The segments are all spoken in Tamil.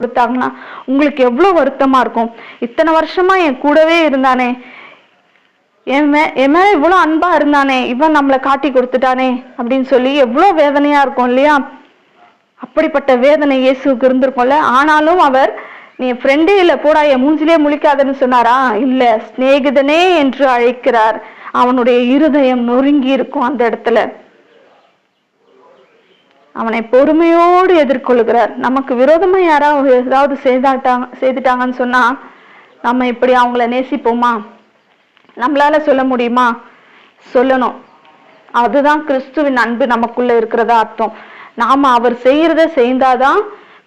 கொடுத்தாங்கன்னா உங்களுக்கு எவ்வளவு வருத்தமா இருக்கும்? இத்தனை வருஷமா என் கூடவே இருந்தானே. என் மே என் மேல இவ்வளவு அன்பா இருந்தானே. இவன் நம்மளை காட்டி கொடுத்துட்டானே அப்படின்னு சொல்லி எவ்வளவு வேதனையா இருக்கும் இல்லையா? அப்படிப்பட்ட வேதனை இயேசுவுக்கு இருந்திருக்கும்ல. ஆனாலும் அவர் நீ ஃப்ரெண்டே இல்ல போடா என் மூஞ்சிலே முழிக்காதன்னு சொன்னாரா? இல்ல சிநேகிதனே என்று அழைக்கிறார். அவனுடைய இருதயம் நொறுங்கி இருக்கும் அந்த இடத்துல. அவனை பொறுமையோடு எதிர்கொள்கிறார். நமக்கு விரோதமா யாராவது ஏதாவது செய்தாட்டாங்க செய்துட்டாங்கன்னு சொன்னா நம்ம இப்படி அவங்கள நேசிப்போமா? நம்மளால சொல்ல முடியுமா? சொல்லணும். அதுதான் கிறிஸ்துவின் அன்பு நமக்குள்ள இருக்கிறதா அர்த்தம். நாம அவர் செய்யறத செய்தாதான்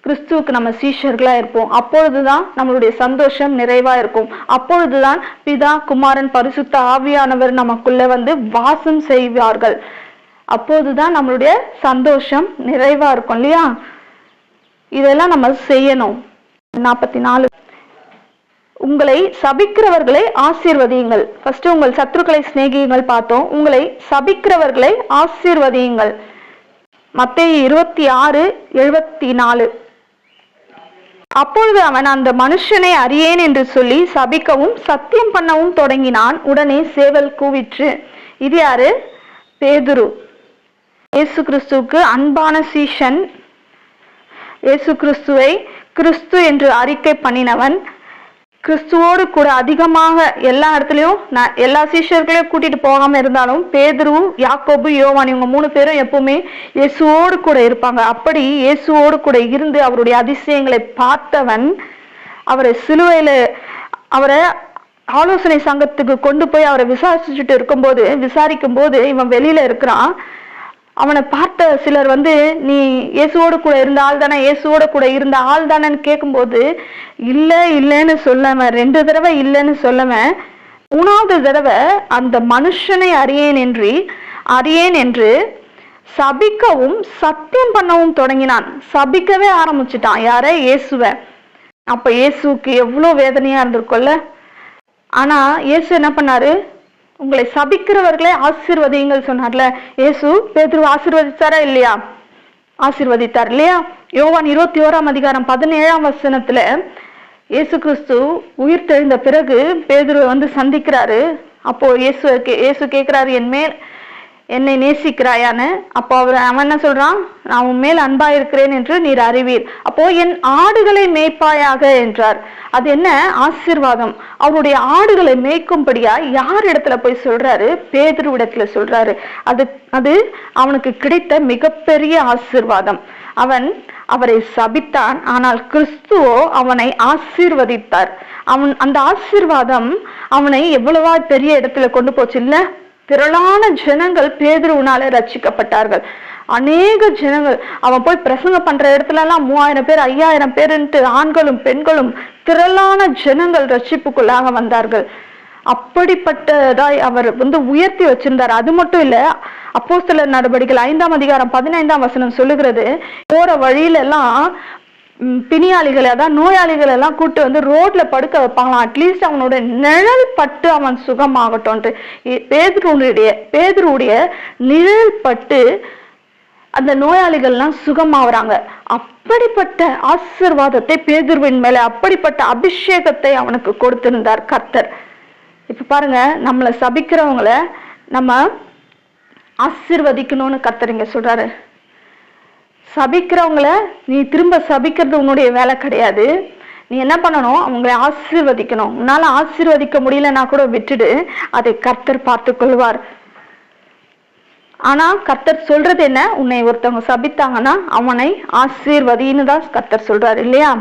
கிறிஸ்துவுக்கு நம்ம சீஷர்களா இருப்போம். அப்பொழுதுதான் நம்மளுடைய சந்தோஷம் நிறைவா இருக்கும். அப்பொழுதுதான் பிதா குமாரன் பரிசுத்த ஆவியானவர் நமக்குள்ள வந்து வாசம் செய்வார்கள். அப்போதுதான் நம்மளுடைய சந்தோஷம் நிறைவா இருக்கும் இல்லையா? இதெல்லாம் நம்ம செய்யணும். நாற்பத்தி நாலு உங்களை சபிக்கிறவர்களை ஆசீர்வதியுங்கள். ஃபர்ஸ்ட் உங்கள் சத்துருக்களை சிநேகியுங்கள் பார்த்தோம். உங்களை சபிக்கிறவர்களை ஆசீர்வதியுங்கள். மத்திய இருபத்தி ஆறு எழுபத்தி நாலு அப்பொழுது அவன் அந்த மனுஷனை அறியேன் என்று சொல்லி சபிக்கவும் சத்தியம் பண்ணவும் தொடங்கினான். உடனே சேவல் கூவிற்று இது யாரு? பேதுரு. இயேசு கிறிஸ்துவுக்கு அன்பான சீஷன் இயேசு கிறிஸ்துவை கிறிஸ்து என்று அறிக்கை பண்ணினவன். கிறிஸ்துவோடு கூட அதிகமாக எல்லா இடத்துலையும் நான் எல்லா சீஷர்களையும் கூட்டிட்டு போகாம இருந்தாலும் பேதுரு யாக்கோபு யோவான் இவங்க மூணு பேரும் எப்பவுமே இயேசுவோடு கூட இருப்பாங்க. அப்படி இயேசுவோடு கூட இருந்து அவருடைய அதிசயங்களை பார்த்தவன் அவரை சிலுவையில அவரை ஆலோசனை சங்கத்துக்கு கொண்டு போய் அவரை விசாரிச்சுட்டு இருக்கும்போது விசாரிக்கும் போது இவன் வெளியில இருக்கிறான். அவனை பார்த்த சிலர் வந்து நீ இயேசுவோடு கூட இருந்த ஆள் தானே இயேசுவோட கூட இருந்த ஆள் தானேன்னு கேட்கும்போது இல்லை இல்லைன்னு சொல்லவன் ரெண்டு தடவை இல்லைன்னு சொல்லவன் மூணாவது தடவை அந்த மனுஷனை அறியேன் என்று அறியேன் என்று சபிக்கவும் சத்தியம் பண்ணவும் தொடங்கினான். சபிக்கவே ஆரம்பிச்சிட்டான். யார? இயேசுவ. அப்ப இயேசுவுக்கு எவ்வளோ வேதனையா இருந்திருக்கும்ல. ஆனா இயேசு என்ன பண்ணாரு? உங்களை சபிக்கிறவர்களே ஆசிர்வதிங்கள் சொன்னார்ல. ஏசு பேதுரு ஆசிர்வதித்தாரா இல்லையா? ஆசிர்வதித்தார் இல்லையா? யோவான் இருபத்தி ஓராம் அதிகாரம் பதினேழாம் வசனத்துல இயேசு கிறிஸ்து உயிர் தெழுந்த பிறகு பேதுருவை வந்து சந்திக்கிறாரு. அப்போ இயேசு இயேசு கேட்கிறாரு என் மேல் என்னை நேசிக்கிறாயான்னு. அப்போ அவர் அவன் என்ன சொல்றான்? நான் உன் மேல் அன்பா இருக்கிறேன் என்று நீர் அறிவீர். அப்போ என் ஆடுகளை மேய்ப்பாயாக என்றார். அது என்ன? ஆசீர்வாதம். அவருடைய ஆடுகளை மேய்க்கும்படியா யார் இடத்துல போய் சொல்றாரு? பேதுரு இடத்துல சொல்றாரு. அது அது அவனுக்கு கிடைத்த மிகப்பெரிய ஆசீர்வாதம். அவன் அவரை சபித்தான். ஆனால் கிறிஸ்துவோ அவனை ஆசீர்வதித்தார். அவன் அந்த ஆசீர்வாதம் அவனை எவ்வளவா பெரிய இடத்துல கொண்டு போச்சு? இல்லை திரளான ஜனங்கள் பேதுருவினால ரச்சிக்கப்பட்டார்கள் அநேக ஜனங்கள் அவன் போய் பிரசங்கம் பண்ற இடத்துல எல்லாம் மூவாயிரம் பேர் ஐயாயிரம் பேருன்ட்டு ஆண்களும் பெண்களும் திரளான ஜனங்கள் ரட்சிப்புக்குள்ளாக வந்தார்கள். அப்படிப்பட்டதாய் அவர் வந்து உயர்த்தி வச்சிருந்தார். அது மட்டும் இல்ல அப்போஸ்தலர் நடவடிக்கைகள் ஐந்தாம் அதிகாரம் பதினைந்தாம் வசனம் சொல்லுகிறது போற வழியில எல்லாம் பிணியாளிகளை அதான் நோயாளிகள் எல்லாம் கூட்டு வந்து ரோட்ல படுக்க வைப்பாங்களாம். அட்லீஸ்ட் அவனோட நிழல் பட்டு அவன் சுகமாகட்டும்ன்ட்டு. பேதருடைய பேதருடைய நிழல் பட்டு அந்த நோயாளிகள்லாம் சுகமாகறாங்க அப்படிப்பட்ட ஆசிர்வாதத்தை பேதுருவின் மேல அப்படிப்பட்ட அபிஷேகத்தை அவனுக்கு கொடுத்திருந்தார் கர்த்தர். இப்ப பாருங்க நம்மளை சபிக்கிறவங்கள நம்ம ஆசிர்வதிக்கணும்னு கர்த்தர் இங்க சொல்றாரு. சபிக்கிறவங்கள நீ திரும்ப சபிக்கிறது உன்னுடைய வேலை கிடையாது. நீ என்ன பண்ணணும்? அவங்களை ஆசீர்வதிக்கணும். உன்னால ஆசீர்வதிக்க முடியலன்னா கூட விட்டுடு. அதை கர்த்தர் பார்த்து கொள்வார். ஆனா கர்த்தர் சொல்றது என்ன? உன்னை ஒருத்தவங்க சபித்தாங்கன்னா அவனை ஆசீர்வதின்னு தான் கர்த்தர் சொல்றாரு இல்லையா?